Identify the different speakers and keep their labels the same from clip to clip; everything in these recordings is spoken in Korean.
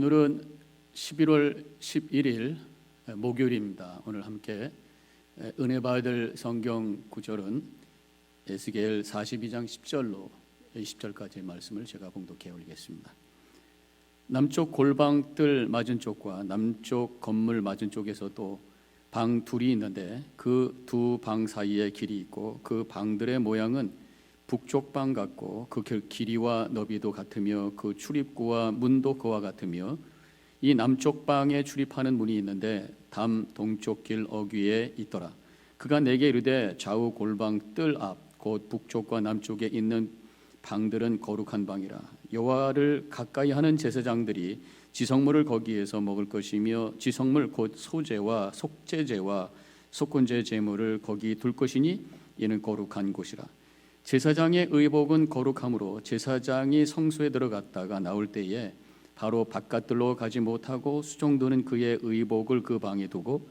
Speaker 1: 오늘은 11월 11일 목요일입니다. 오늘 함께 은혜 받을 성경 구절은 에스겔 42장 10절로 20절까지의 말씀을 제가 봉독해 올리겠습니다. 남쪽 골방뜰 맞은 쪽과 남쪽 건물 맞은 쪽에서도 방 둘이 있는데 그 두 방 사이에 길이 있고 그 방들의 모양은 북쪽 방 같고 그 길이와 너비도 같으며 그 출입구와 문도 그와 같으며 이 남쪽 방에 출입하는 문이 있는데 담 동쪽 길 어귀에 있더라. 그가 내게 이르되 좌우 골방 뜰 앞 곧 북쪽과 남쪽에 있는 방들은 거룩한 방이라. 여호와를 가까이 하는 제사장들이 지성물을 거기에서 먹을 것이며 지성물 곧 소제와 속제제와 속건제 제물을 거기 둘 것이니 이는 거룩한 곳이라. 제사장의 의복은 거룩함으로 제사장이 성소에 들어갔다가 나올 때에 바로 바깥들로 가지 못하고 수종도는 그의 의복을 그 방에 두고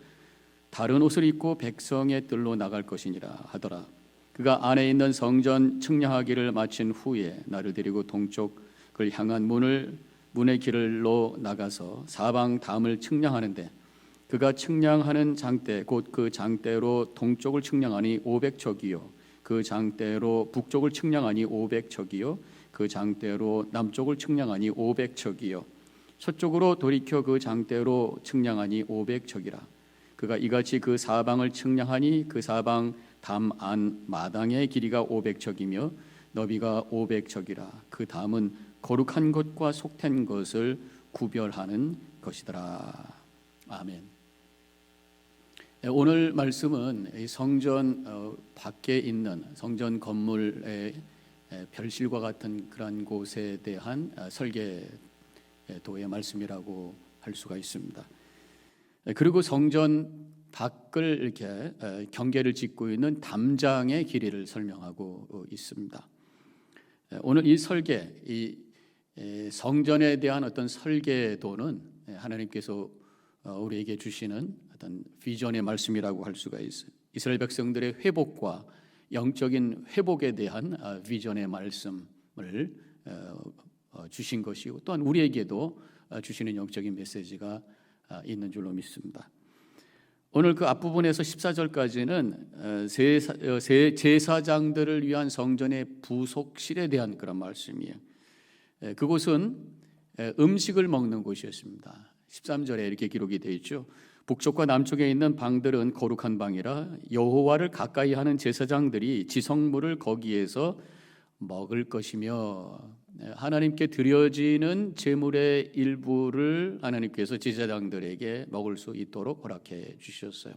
Speaker 1: 다른 옷을 입고 백성의 뜰로 나갈 것이니라 하더라. 그가 안에 있는 성전 측량하기를 마친 후에 나를 데리고 동쪽을 향한 문을 문의 길로 나가서 사방 담을 측량하는데 그가 측량하는 장대 곧 그 장대로 동쪽을 측량하니 500척이요 그 장대로 북쪽을 측량하니 500척이요. 그 장대로 남쪽을 측량하니 500척이요. 서쪽으로 돌이켜 그 장대로 측량하니 500척이라. 그가 이같이 그 사방을 측량하니 그 사방 담 안 마당의 길이가 500척이며 너비가 500척이라. 그 담은 거룩한 것과 속된 것을 구별하는 것이더라. 아멘. 오늘 말씀은 성전 어, 밖에 있는 성전 건물의 별실과 같은 그러한 곳에 대한 어, 설계도의 말씀이라고 할 수가 있습니다. 그리고 성전 밖을 이렇게 경계를 짓고 있는 담장의 길이를 설명하고 있습니다. 오늘 이 설계, 이 성전에 대한 어떤 설계도는 하나님께서 어, 우리에게 주시는 어떤 비전의 말씀이라고 할 수가 있어요. 이스라엘 백성들의 회복과 영적인 회복에 대한 어, 비전의 말씀을 어, 주신 것이고 또한 우리에게도 주시는 영적인 메시지가 있는 줄로 믿습니다. 오늘 그 앞부분에서 14절까지는 제사장들을 위한 성전의 부속실에 대한 그런 말씀이에요. 그곳은 음식을 먹는 곳이었습니다. 13절에 이렇게 기록이 되어 있죠. 북쪽과 남쪽에 있는 방들은 거룩한 방이라 여호와를 가까이 하는 제사장들이 지성물을 거기에서 먹을 것이며 하나님께 드려지는 제물의 일부를 하나님께서 제사장들에게 먹을 수 있도록 허락해 주셨어요.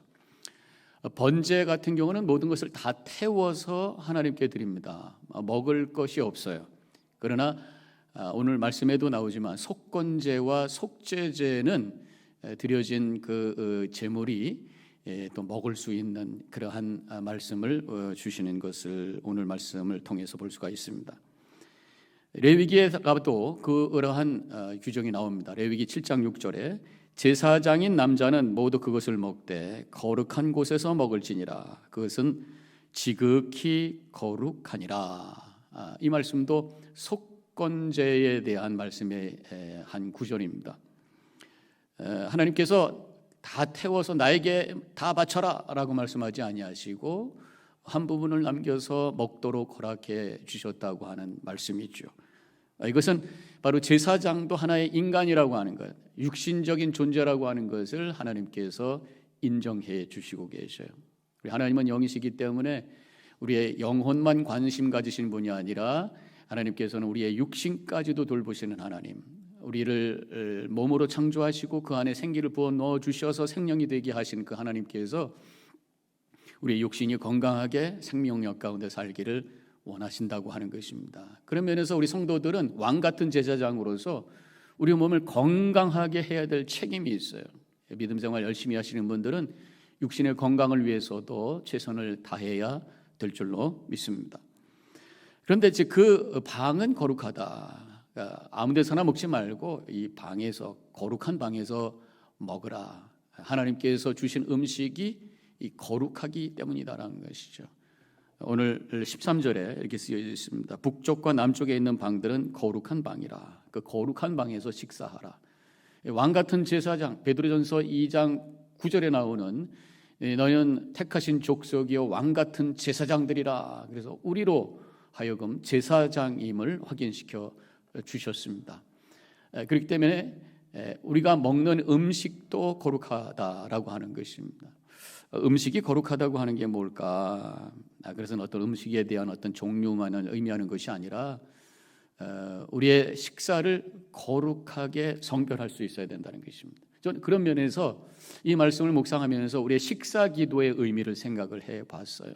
Speaker 1: 번제 같은 경우는 모든 것을 다 태워서 하나님께 드립니다. 먹을 것이 없어요. 그러나 아, 오늘 말씀에도 나오지만 속건제와 속죄제는 드려진 그 어, 제물이 또 먹을 수 있는 그러한 아, 말씀을 어, 주시는 것을 오늘 말씀을 통해서 볼 수가 있습니다. 레위기에서도 그러한 어, 규정이 나옵니다. 레위기 7장 6절에 제사장인 남자는 모두 그것을 먹되 거룩한 곳에서 먹을지니라 그것은 지극히 거룩하니라. 아, 이 말씀도 속 속건제에 대한 말씀의 한 구절입니다. 하나님께서 다 태워서 나에게 다 바쳐라라고 말씀하지 아니하시고 한 부분을 남겨서 먹도록 허락해 주셨다고 하는 말씀이죠. 이것은 바로 제사장도 하나의 인간이라고 하는 것, 육신적인 존재라고 하는 것을 하나님께서 인정해 주시고 계셔요. 하나님은 영이시기 때문에 우리의 영혼만 관심 가지신 분이 아니라 하나님께서는 우리의 육신까지도 돌보시는 하나님, 우리를 몸으로 창조하시고 그 안에 생기를 부어 넣어 주셔서 생명이 되게 하신 그 하나님께서 우리의 육신이 건강하게 생명력 가운데 살기를 원하신다고 하는 것입니다. 그런 면에서 우리 성도들은 왕 같은 제사장으로서 우리 몸을 건강하게 해야 될 책임이 있어요. 믿음 생활 열심히 하시는 분들은 육신의 건강을 위해서도 최선을 다해야 될 줄로 믿습니다. 그런데 이제 그 방은 거룩하다. 그러니까 아무 데서나 먹지 말고 이 방에서 거룩한 방에서 먹으라. 하나님께서 주신 음식이 이 거룩하기 때문이다라는 것이죠. 오늘 13절에 이렇게 쓰여 있습니다. 북쪽과 남쪽에 있는 방들은 거룩한 방이라. 그 거룩한 방에서 식사하라. 왕 같은 제사장 베드로전서 2장 9절에 나오는 예, 너희는 택하신 족속이요 왕 같은 제사장들이라 그래서 우리로 하여금 제사장임을 확인시켜 주셨습니다. 에, 그렇기 때문에 에, 우리가 먹는 음식도 거룩하다라고 하는 것입니다. 어, 음식이 거룩하다고 하는 게 뭘까? 아, 그래서 어떤 음식에 대한 어떤 종류만을 의미하는 것이 아니라 어, 우리의 식사를 거룩하게 성별할 수 있어야 된다는 것입니다. 저는 그런 면에서 이 말씀을 묵상하면서 우리의 식사 기도의 의미를 생각을 해 봤어요.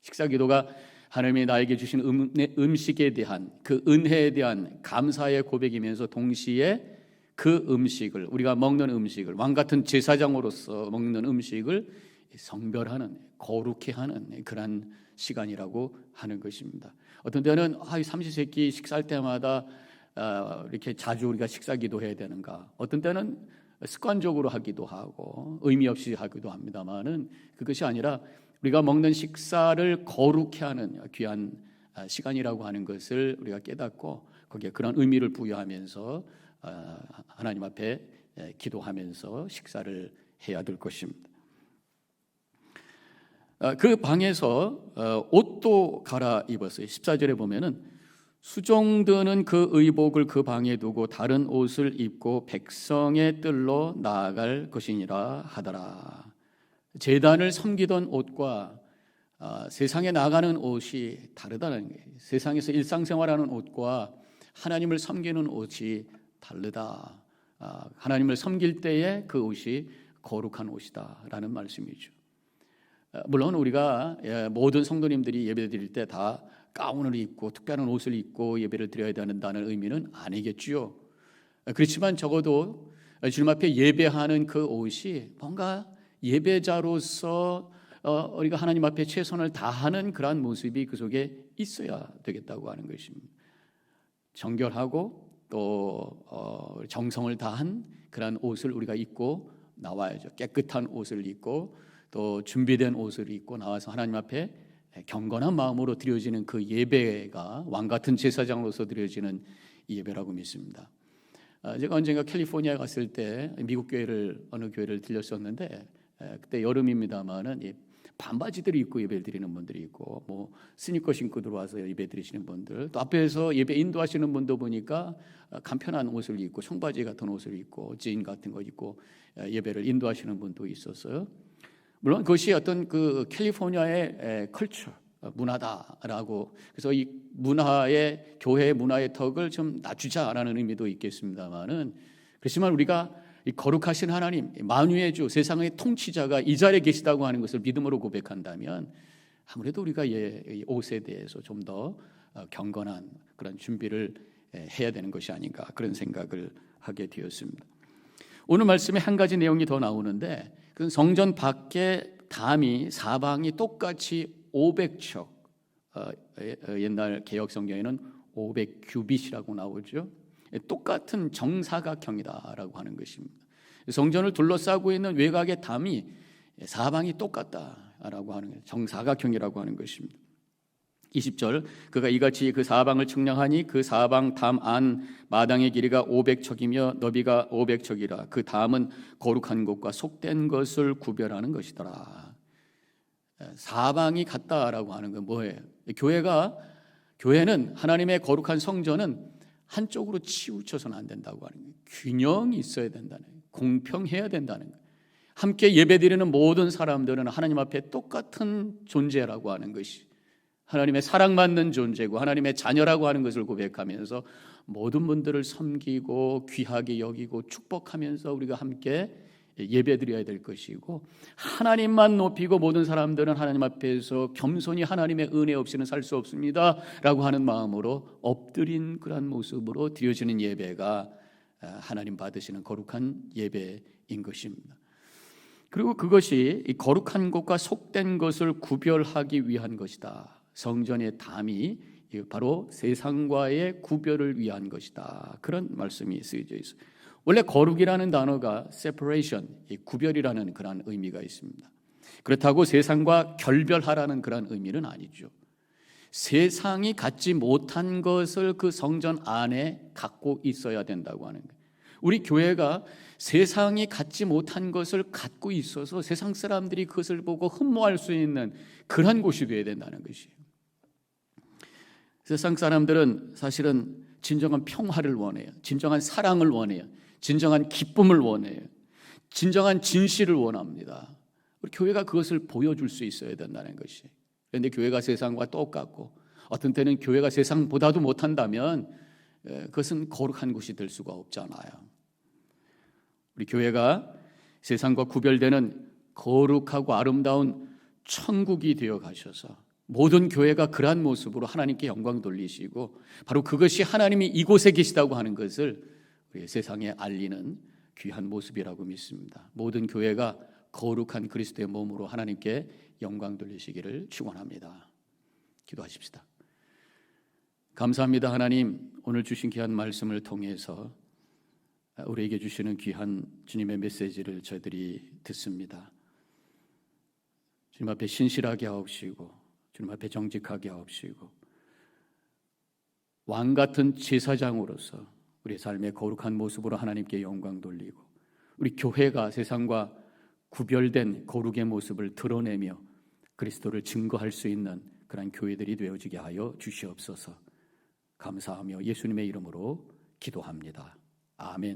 Speaker 1: 식사 기도가 하나님이 나에게 주신 음, 네, 음식에 대한 그 은혜에 대한 감사의 고백이면서 동시에 그 음식을 우리가 먹는 음식을 왕 같은 제사장으로서 먹는 음식을 성별하는 거룩해 하는 그러한 시간이라고 하는 것입니다. 어떤 때는 아, 삼시세끼 식사할 때마다 아, 이렇게 자주 우리가 식사 기도해야 되는가? 어떤 때는 습관적으로 하기도 하고 의미 없이 하기도 합니다만은 그것이 아니라 우리가 먹는 식사를 거룩해 하는 귀한 아, 시간이라고 하는 것을 우리가 깨닫고 거기에 그런 의미를 부여하면서 아, 하나님 앞에 기도하면서 식사를 해야 될 것입니다. 아, 그 방에서 어, 옷도 갈아입었어요. 14절에 보면은 수종드는 그 의복을 그 방에 두고 다른 옷을 입고 백성의 뜰로 나아갈 것이니라 하더라. 재단을 섬기던 옷과 아, 세상에 나가는 옷이 다르다는 게 세상에서 일상생활하는 옷과 하나님을 섬기는 옷이 다르다. 아, 하나님을 섬길 때에 그 옷이 거룩한 옷이다라는 말씀이죠. 아, 물론 우리가 예, 모든 성도님들이 예배 드릴 때 다 가운을 입고 특별한 옷을 입고 예배를 드려야 된다는 의미는 아니겠지요. 아, 그렇지만 적어도 주님 앞에 예배하는 그 옷이 뭔가 예배자로서 어, 우리가 하나님 앞에 최선을 다하는 그러한 모습이 그 속에 있어야 되겠다고 하는 것입니다. 정결하고 또 어, 정성을 다한 그러한 옷을 우리가 입고 나와야죠. 깨끗한 옷을 입고 또 준비된 옷을 입고 나와서 하나님 앞에 경건한 마음으로 드려지는 그 예배가 왕 같은 제사장으로서 드려지는 예배라고 믿습니다. 아, 제가 언젠가 캘리포니아에 갔을 때 미국 교회를 어느 교회를 들렸었는데 그때 여름입니다만은 반바지들을 입고 예배 드리는 분들이 있고 뭐 스니커 신고 들어와서 예배 드리시는 분들 또 앞에서 예배 인도하시는 분도 보니까 간편한 옷을 입고 청바지 같은 옷을 입고 진 같은 거 입고 예배를 인도하시는 분도 있었어요. 물론 그것이 어떤 그 캘리포니아의 컬처 어, 문화다라고 그래서 이 문화의 교회 문화의 턱을 좀 낮추자라는 의미도 있겠습니다만은 그렇지만 우리가 이 거룩하신 하나님 만유의 주 세상의 통치자가 이 자리에 계시다고 하는 것을 믿음으로 고백한다면 아무래도 우리가 예, 옷에 대해서 좀더 어, 경건한 그런 준비를 해야 되는 것이 아닌가 그런 생각을 하게 되었습니다. 오늘 말씀에 한 가지 내용이 더 나오는데 그 성전 밖에 담이 사방이 똑같이 500척 어, 옛날 개혁 성경에는 500 규빗이라고 나오죠. 똑같은 정사각형이다라고 하는 것입니다. 성전을 둘러싸고 있는 외곽의 담이 사방이 똑같다라고 하는 정사각형이라고 하는 것입니다. 20절 그가 이같이 그 사방을 측량하니 그 사방 담 안 마당의 길이가 500척이며 너비가 500척이라 그 담은 거룩한 것과 속된 것을 구별하는 것이더라. 사방이 같다라고 하는 건 뭐예요? 교회가 교회는 하나님의 거룩한 성전은 한쪽으로 치우쳐서는 안 된다고 하는 거예요. 균형이 있어야 된다는 거예요. 공평해야 된다는 거예요. 함께 예배드리는 모든 사람들은 하나님 앞에 똑같은 존재라고 하는 것이 하나님의 사랑받는 존재고 하나님의 자녀라고 하는 것을 고백하면서 모든 분들을 섬기고 귀하게 여기고 축복하면서 우리가 함께 예배드려야 될 것이고 하나님만 높이고 모든 사람들은 하나님 앞에서 겸손히 하나님의 은혜 없이는 살 수 없습니다라고 하는 마음으로 엎드린 그러한 모습으로 드려지는 예배가 하나님 받으시는 거룩한 예배인 것입니다. 그리고 그것이 거룩한 것과 속된 것을 구별하기 위한 것이다. 성전의 담이 바로 세상과의 구별을 위한 것이다. 그런 말씀이 쓰여져 있어요. 원래 거룩이라는 단어가 separation, 구별이라는 그런 의미가 있습니다. 그렇다고 세상과 결별하라는 그런 의미는 아니죠. 세상이 갖지 못한 것을 그 성전 안에 갖고 있어야 된다고 하는 거예요. 우리 교회가 세상이 갖지 못한 것을 갖고 있어서 세상 사람들이 그것을 보고 흠모할 수 있는 그러한 곳이 되어야 된다는 것이에요. 세상 사람들은 사실은 진정한 평화를 원해요. 진정한 사랑을 원해요. 진정한 기쁨을 원해요. 진정한 진실을 원합니다. 우리 교회가 그것을 보여줄 수 있어야 된다는 것이. 그런데 교회가 세상과 똑같고 어떤 때는 교회가 세상보다도 못한다면 에, 그것은 거룩한 곳이 될 수가 없잖아요. 우리 교회가 세상과 구별되는 거룩하고 아름다운 천국이 되어 가셔서 모든 교회가 그러한 모습으로 하나님께 영광 돌리시고 바로 그것이 하나님이 이곳에 계시다고 하는 것을 세상에 알리는 귀한 모습이라고 믿습니다. 모든 교회가 거룩한 그리스도의 몸으로 하나님께 영광 돌리시기를 축원합니다. 기도하십시다. 감사합니다 하나님 오늘 주신 귀한 말씀을 통해서 우리에게 주시는 귀한 주님의 메시지를 저희들이 듣습니다. 주님 앞에 신실하게 하옵시고 주님 앞에 정직하게 하옵시고 왕 같은 제사장으로서 우리 삶의 거룩한 모습으로 하나님께 영광 돌리고 우리 교회가 세상과 구별된 거룩의 모습을 드러내며 그리스도를 증거할 수 있는 그런 교회들이 되어지게 하여 주시옵소서. 감사하며 예수님의 이름으로 기도합니다. 아멘.